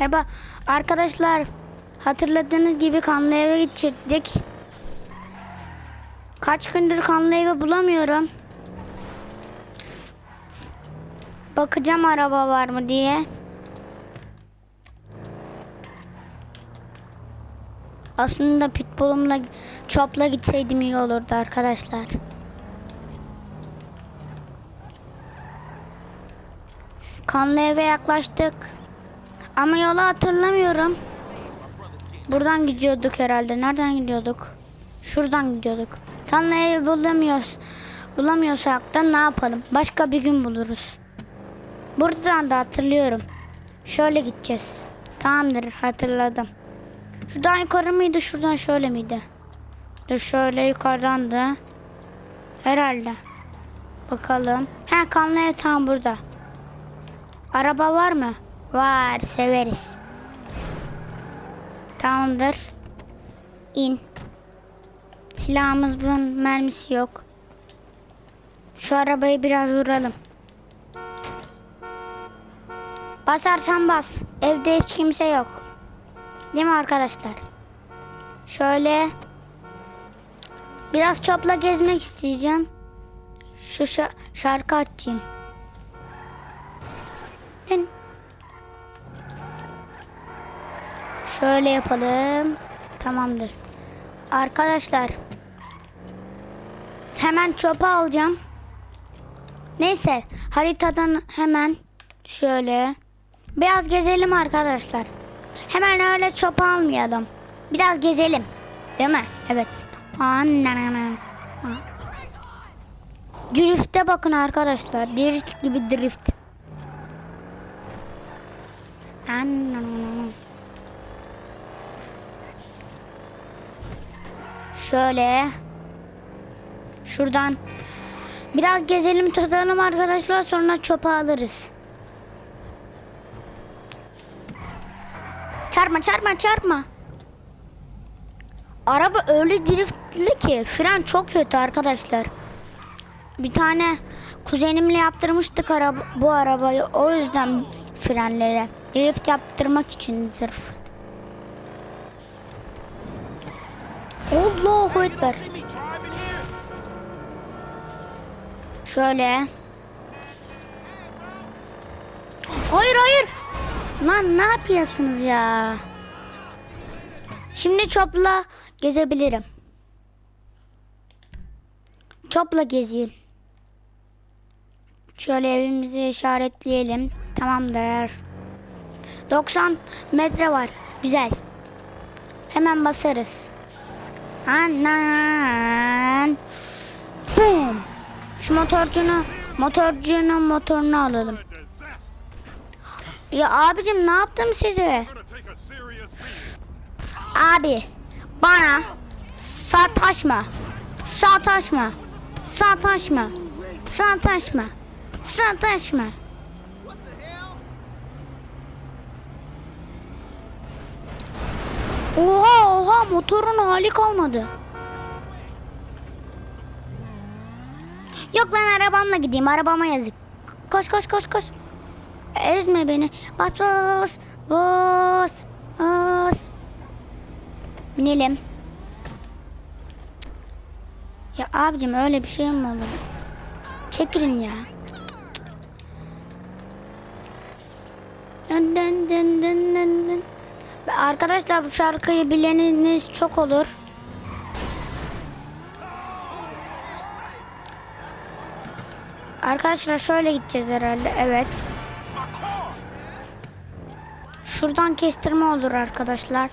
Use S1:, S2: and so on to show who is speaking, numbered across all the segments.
S1: Merhaba arkadaşlar hatırladığınız gibi kanlı eve gidecektik. Kaç gündür kanlı evi bulamıyorum. Bakacağım araba var mı diye. Aslında pitbullumla çopla gitseydim iyi olurdu arkadaşlar. Kanlı eve yaklaştık. Ama yolu hatırlamıyorum. Buradan gidiyorduk herhalde. Nereden gidiyorduk? Şuradan gidiyorduk. Kanlı evi bulamıyoruz. Bulamıyorsak da ne yapalım? Başka bir gün buluruz. Buradan da hatırlıyorum. Şöyle gideceğiz. Tamamdır hatırladım. Şuradan yukarı mıydı? Şuradan şöyle miydi? Dur şöyle yukarıdan da. Herhalde. Bakalım. Ha kanlı ev tam burada. Araba var mı? Var, severiz. Tamamdır. İn. Silahımızın mermisi yok. Şu arabayı biraz vuralım. Basarsan bas. Evde hiç kimse yok. Değil mi arkadaşlar? Şöyle biraz çopla gezmek isteyeceğim. Şu şa- şarkı açayım. Ben- Şöyle yapalım. Tamamdır. Arkadaşlar. Hemen çöpe alacağım. Neyse. Haritadan hemen şöyle. Biraz gezelim arkadaşlar. Hemen öyle çöpe almayalım. Biraz gezelim. Değil mi? Evet. Anne. Drift'e bakın arkadaşlar. Drift gibi drift. Anne. Şöyle. Şuradan. Biraz gezelim tadalım arkadaşlar sonra çöpe alırız. Çarpma çarpma çarpma. Araba öyle driftli ki fren çok kötü arkadaşlar. Bir tane kuzenimle yaptırmıştık araba, bu arabayı o yüzden frenlere drift yaptırmak için sırf. Allahu Ekber. Şöyle. Hayır hayır. Lan ne yapıyorsunuz ya? Şimdi çopla gezebilirim. Çopla gezeyim. Şöyle evimizi işaretleyelim. Tamamdır. 90 metre var. Güzel. Hemen basarız. Anan. Boom. Şu motorcunu, motorcunun motorunu alalım. Ya abicim ne yaptım size? Abi bana sataşma. Sataşma. Sataşma. Sataşma. Sataşma. Oha motorun hali kalmadı. Yok ben arabamla gideyim arabama yazık. Koş koş koş koş. Ezme beni. Bas bas bas bas. Binelim. Ya abicim öyle bir şey mi olur? Çekilin ya. Dın dın dın dın dın Arkadaşlar bu şarkıyı bileniniz çok olur. Arkadaşlar şöyle gideceğiz herhalde. Evet. Şuradan kestirme olur arkadaşlar.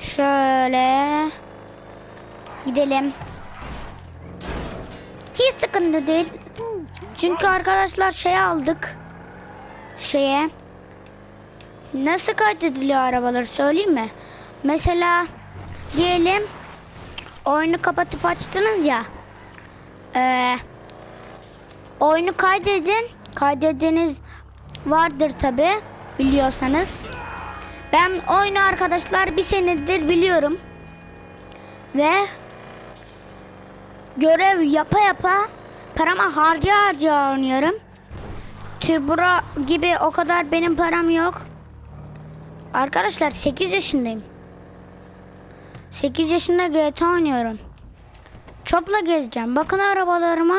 S1: Şöyle gidelim. Hiç sıkıntı değil. Çünkü arkadaşlar şey aldık. Şeye. Nasıl kaydediliyor arabaları söyleyeyim mi? Mesela diyelim oyunu kapatıp açtınız ya. Ee, oyunu kaydedin. Kaydediniz vardır tabi biliyorsanız. Ben oyunu arkadaşlar bir senedir biliyorum. Ve görev yapa yapa paramı harca harca oynuyorum. Türbura gibi o kadar benim param yok. Arkadaşlar 8 yaşındayım. 8 yaşında GTA oynuyorum. Çopla gezeceğim. Bakın arabalarıma.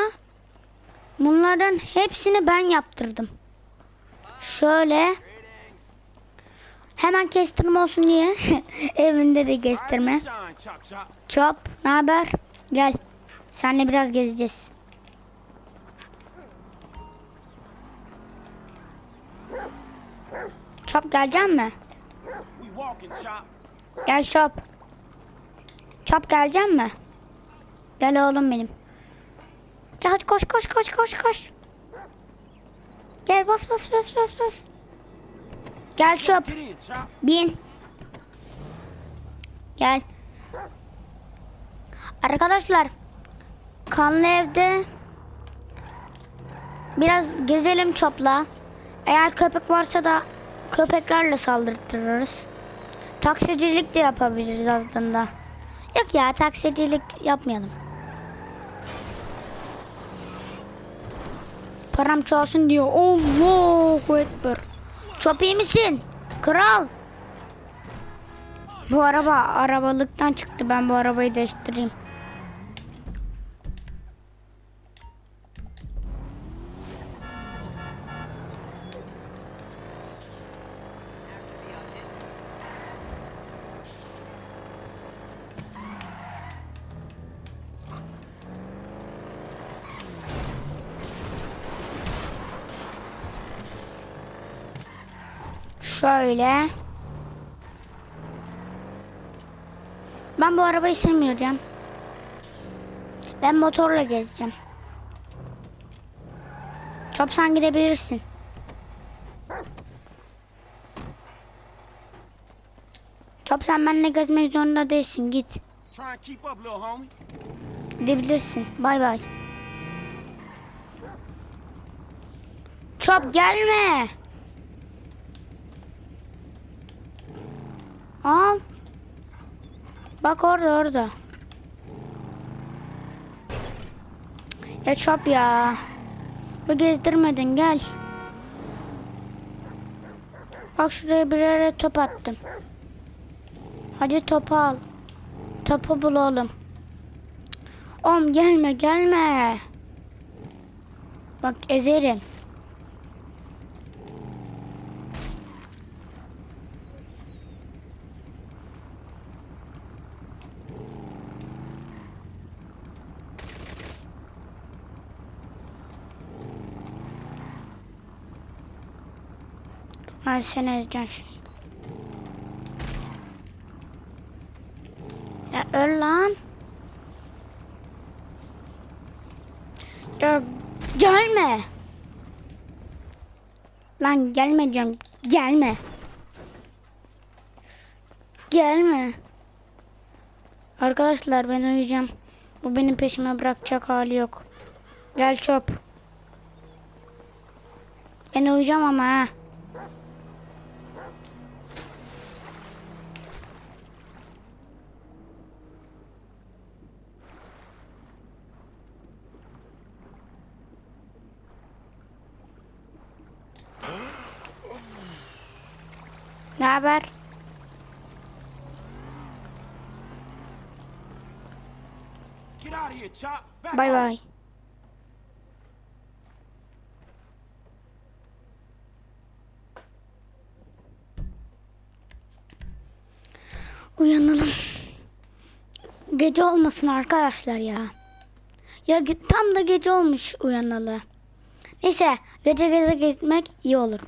S1: Bunların hepsini ben yaptırdım. Şöyle. Hemen kestirme olsun diye. Evinde de kestirme. Çop, ne haber? Gel. Seninle biraz gezeceğiz. Çop gelecek mi? Gel Çop. Çop gelecek mi? Gel oğlum benim. Gel hadi koş koş koş koş koş. Gel bas bas bas bas bas. Gel
S2: chop.
S1: Bin. Gel. Arkadaşlar. Kanlı evde biraz gezelim çopla. Eğer köpek varsa da köpeklerle saldırtırırız. Taksicilik de yapabiliriz aslında. Yok ya taksicilik yapmayalım. Param çoğalsın diyor. Allahu Ekber. Çok iyi misin? Kral. Bu araba arabalıktan çıktı. Ben bu arabayı değiştireyim. Şöyle. Ben bu arabayı sevmiyorum. Ben motorla gezeceğim. Çok sen gidebilirsin. Çok sen benimle gezmek zorunda değilsin. Git. Gidebilirsin. Bay bay. Çop gelme. Al. Bak orada orada. Ya çop ya. Bu gezdirmedin gel. Bak şuraya bir yere top attım. Hadi topu al. Topu bul oğlum. Oğlum gelme gelme. Bak ezerim. Ezeceğim şimdi. Ya öl lan. Ya gelme. Lan gelme diyorum. Gelme. Gelme. Arkadaşlar ben uyuyacağım. Bu benim peşime bırakacak hali yok. Gel çöp. Ben uyuyacağım ama ha.
S2: Back
S1: Bay bay. Uyanalım. Gece olmasın arkadaşlar ya. Ya tam da gece olmuş uyanalı. Neyse gece gece gitmek iyi olur.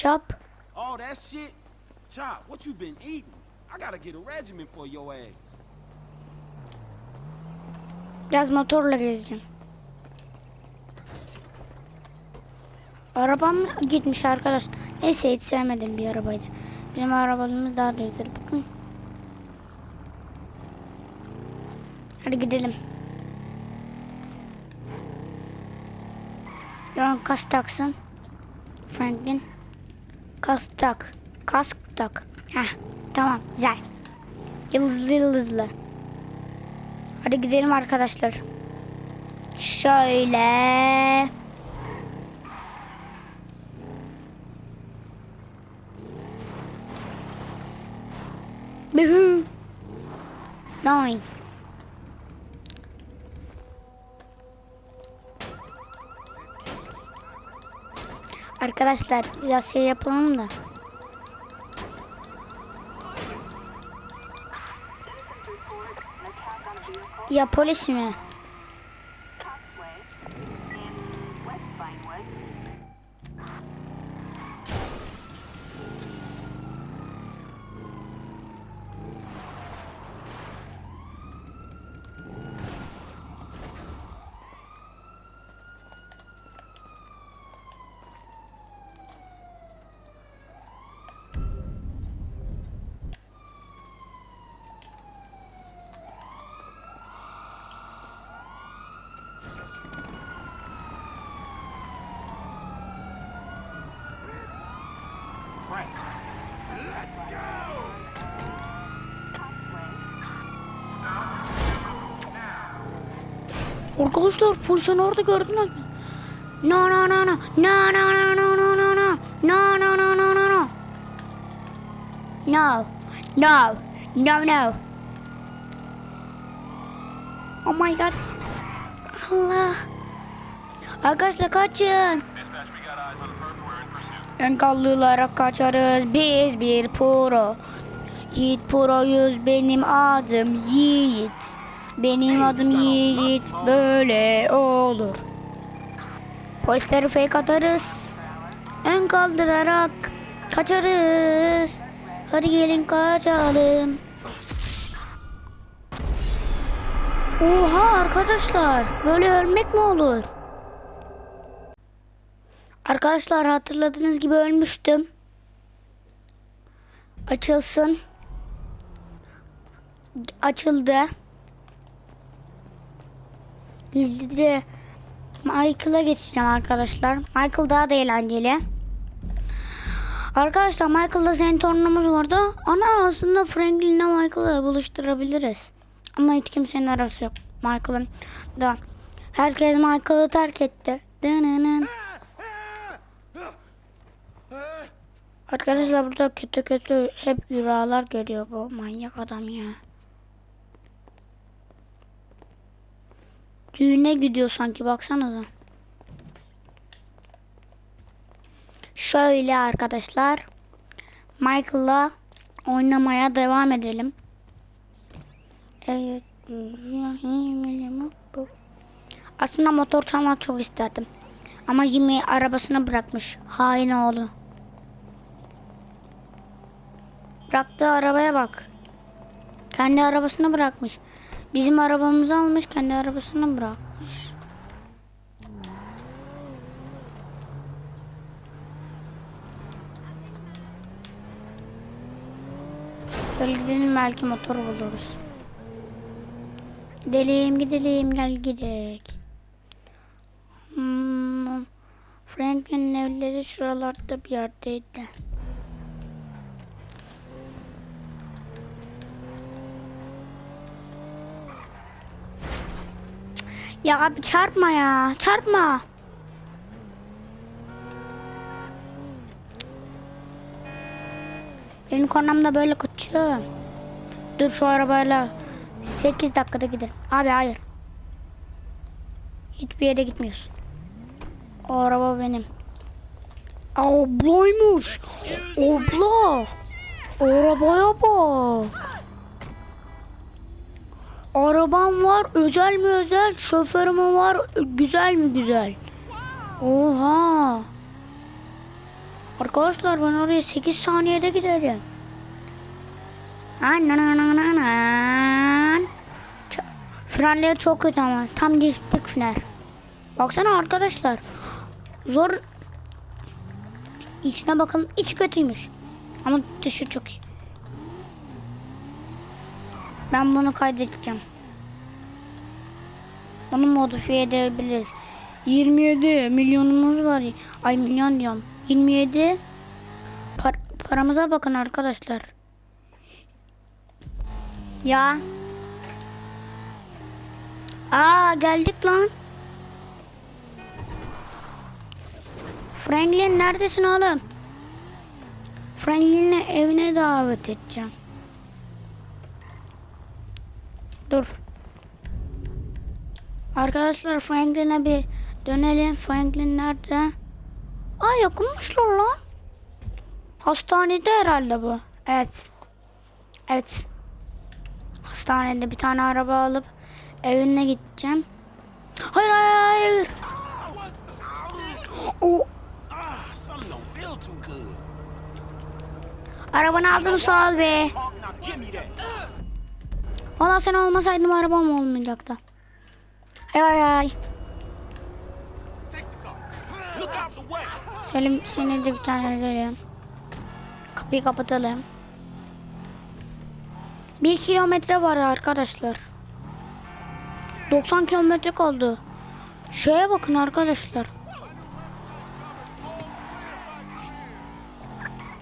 S1: Çap.
S2: All that shit? Chop, what you been eating? I gotta get a regimen for your ass.
S1: Biraz motorla gezeceğim. Arabam gitmiş arkadaş. Neyse hiç sevmedim bir arabaydı. Bizim arabalarımız daha da güzel. Bakın. Hadi gidelim. Yan kas taksın. Franklin. Kas tak. Kask tak. Heh, tamam güzel. Yıldızlı yıldızlı. Hadi gidelim arkadaşlar. Şöyle. Bıhı. Nine. Arkadaşlar biraz şey yapalım da. Ya polis mi?
S2: Frank. Let's go!
S1: Arkadaşlar polisin orada gördünüz mü? No no no no no no no no no no no no no no no no no no. No. No no. Oh my god. Allah. Arkadaşlar kaçın Enkallılara kaçarız. Biz bir pro. Yiğit proyuz benim adım Yiğit. Benim adım Yiğit. Böyle olur. Polisleri fake atarız. En kaldırarak kaçarız. Hadi gelin kaçalım. Oha arkadaşlar böyle ölmek mi olur? Arkadaşlar hatırladığınız gibi ölmüştüm. Açılsın. Açıldı. Gizlice Michael'a geçeceğim arkadaşlar. Michael daha da eğlenceli. Arkadaşlar Michael'la senin torunumuz vardı. Ana aslında Franklin'le Michael'ı buluşturabiliriz. Ama hiç kimsenin arası yok. Michael'ın da. Herkes Michael'ı terk etti. Dınının. Arkadaşlar burada kötü kötü hep rüyalar görüyor bu manyak adam ya. Düğüne gidiyor sanki baksanıza. Şöyle arkadaşlar. Michael'la oynamaya devam edelim. Evet. Aslında motor çalmak çok isterdim. Ama Jimmy arabasını bırakmış. Hain oğlu. Bıraktığı arabaya bak. Kendi arabasını bırakmış. Bizim arabamızı almış kendi arabasını bırakmış. Şöyle gidelim belki motor buluruz. Gidelim gidelim gel gidelim. Hmm, Franklin'in evleri şuralarda bir yerdeydi. Ya abi çarpma ya. Çarpma. Benim kornam da böyle kaçıyor. Dur şu arabayla 8 dakikada gidelim. Abi hayır. Hiçbir yere gitmiyorsun. O araba benim. Ablaymış. Abla. Arabaya bak. Arabam var özel mi özel, şoförüm var güzel mi güzel. Oha. Arkadaşlar ben oraya 8 saniyede giderim. Frenleri çok kötü ama tam diptik frenler. Baksana arkadaşlar. Zor. İçine bakalım. İç kötüymüş. Ama dışı çok iyi. Ben bunu kaydedeceğim. Bunu modifiye edebiliriz. 27 milyonumuz var. Ay milyon diyorum. 27 par paramıza bakın arkadaşlar. Ya. Aa geldik lan. Franklin neredesin oğlum? Franklin'i evine davet edeceğim. Dur. Arkadaşlar Franklin'e bir dönelim. Franklin nerede? Aa yakınmışlar lan. Hastanede herhalde bu. Evet. Evet. Hastanede bir tane araba alıp evine gideceğim. Hayır hayır hayır. O
S2: something don't feel too good.
S1: arabanı aldım sağ ol be. Valla sen olmasaydın arabam olmayacaktı. Ay ay ay. Şöyle seni de bir tane verelim. Kapıyı kapatalım. Bir kilometre var arkadaşlar. 90 kilometre kaldı. Şeye bakın arkadaşlar.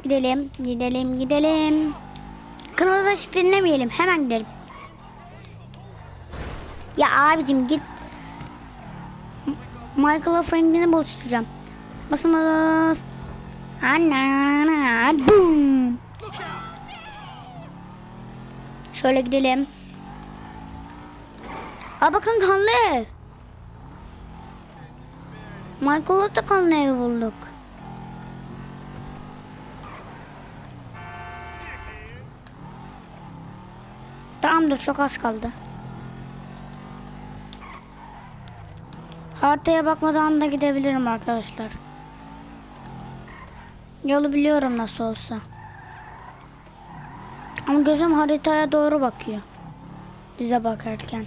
S1: Gidelim, gidelim, gidelim. Kırmızı ışık dinlemeyelim. Hemen gidelim. Ya abicim git. Michael'a Franklin'i buluşturacağım. Basın bas. Ana, boom. Şöyle gidelim. Aa bakın kanlı ev. Michael'a da kanlı ev bulduk. Tamamdır çok az kaldı. Haritaya bakmadan da gidebilirim arkadaşlar. Yolu biliyorum nasıl olsa. Ama gözüm haritaya doğru bakıyor. Bize bakarken.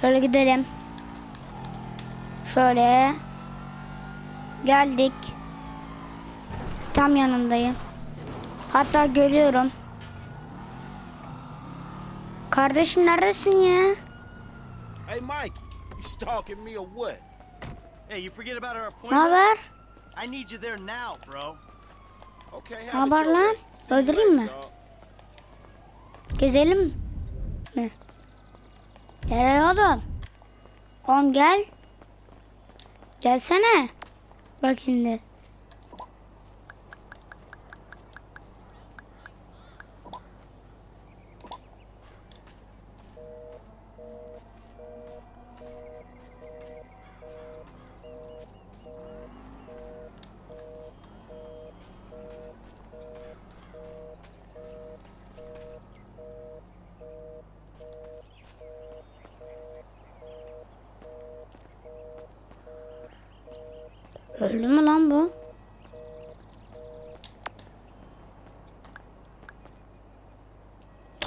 S1: Şöyle gidelim. Şöyle. Geldik. Tam yanındayım. Hatta görüyorum. Kardeşim neredesin ya?
S2: Hey, Mikey, you stalking me or what?
S3: Hey, you forget about our
S1: Ne
S3: appointment?
S1: haber?
S3: I need you there now, bro.
S2: Okay, have it
S1: haber
S2: your
S1: lan?
S2: way. See you
S1: Öldüreyim
S2: later,
S1: mi?
S2: dog.
S1: Gezelim mi? Nereye oğlum? Oğlum gel. Gelsene. Bak şimdi.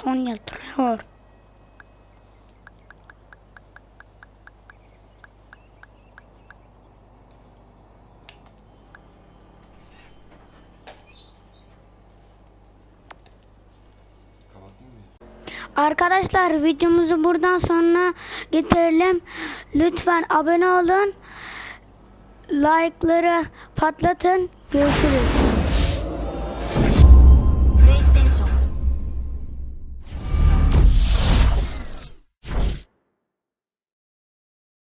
S1: Tonya Trevor. Arkadaşlar videomuzu buradan sonra getirelim. Lütfen abone olun. Like'ları patlatın. Görüşürüz.